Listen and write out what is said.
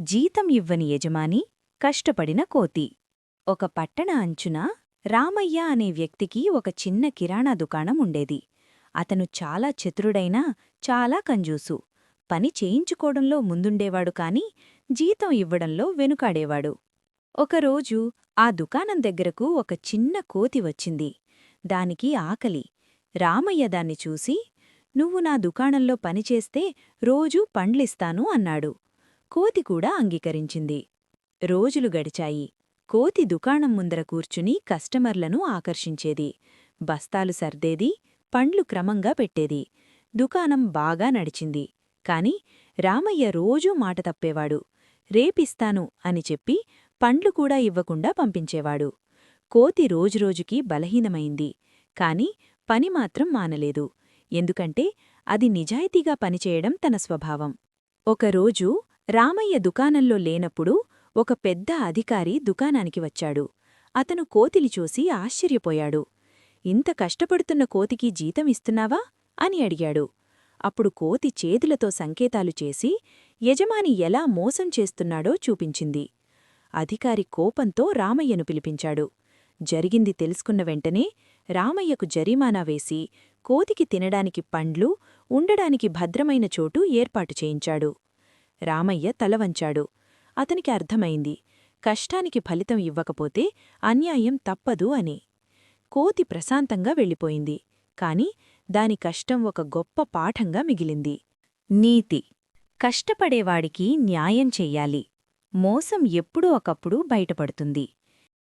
జీతం ఇవ్వని యజమాని కష్టపడిన కోతి. ఒక పట్టణ అంచున రామయ్య అనే వ్యక్తికి ఒక చిన్న కిరాణా దుకాణం ఉండేది. అతను చాలా చతురుడైనా చాలా కంజూసు. పని చేయించుకోవడంలో ముందుండేవాడు కాని జీతం ఇవ్వడంలో వెనుకాడేవాడు. ఒకరోజు ఆ దుకాణం దగ్గరకు ఒక చిన్న కోతి వచ్చింది. దానికి ఆకలి. రామయ్య దాన్ని చూసి నువ్వు నా దుకాణంలో పనిచేస్తే రోజూ పండ్లిస్తాను అన్నాడు. కోతి కూడా అంగీకరించింది. రోజులు గడిచాయి. కోతి దుకాణం ముందర కూర్చుని కస్టమర్లను ఆకర్షించేది. బస్తాలు సర్దేది పండ్లు క్రమంగా పెట్టేది. దుకాణం బాగా నడిచింది. కాని రామయ్య రోజూ మాట తప్పేవాడు. రేపిస్తాను అని చెప్పి పండ్లు కూడా ఇవ్వకుండా పంపించేవాడు. కోతి రోజురోజుకి బలహీనమైంది. కాని పని మాత్రం మానలేదు. ఎందుకంటే అది నిజాయితీగా పనిచేయడం తన స్వభావం. ఒకరోజు రామయ్య దుకాణంలో లేనప్పుడు ఒక పెద్ద అధికారి దుకాణానికి వచ్చాడు. అతను కోతిని చూసి ఆశ్చర్యపోయాడు. ఇంత కష్టపడుతున్న కోతికి జీతం ఇస్తున్నావా? అని అడిగాడు. అప్పుడు కోతి చేతులతో సంకేతాలు చేసి యజమాని ఎలా మోసం చేస్తున్నాడో చూపించింది. అధికారి కోపంతో రామయ్యను పిలిపించాడు. జరిగింది తెలుసుకున్న వెంటనే రామయ్యకు జరిమానా వేసి కోతికి తినడానికి పండ్లు ఉండడానికి భద్రమైన చోటు ఏర్పాటు చేయించాడు. రామయ్య తలవంచాడు అతనికి అర్థమైంది. కష్టానికి ఫలితం ఇవ్వకపోతే అన్యాయం తప్పదు అని. కోతి ప్రశాంతంగా వెళ్ళిపోయింది. కాని దాని కష్టం ఒక గొప్ప పాఠంగా మిగిలింది. నీతి. కష్టపడేవాడికి న్యాయం చెయ్యాలి. మోసం ఎప్పుడూ ఒకప్పుడు బయటపడుతుంది.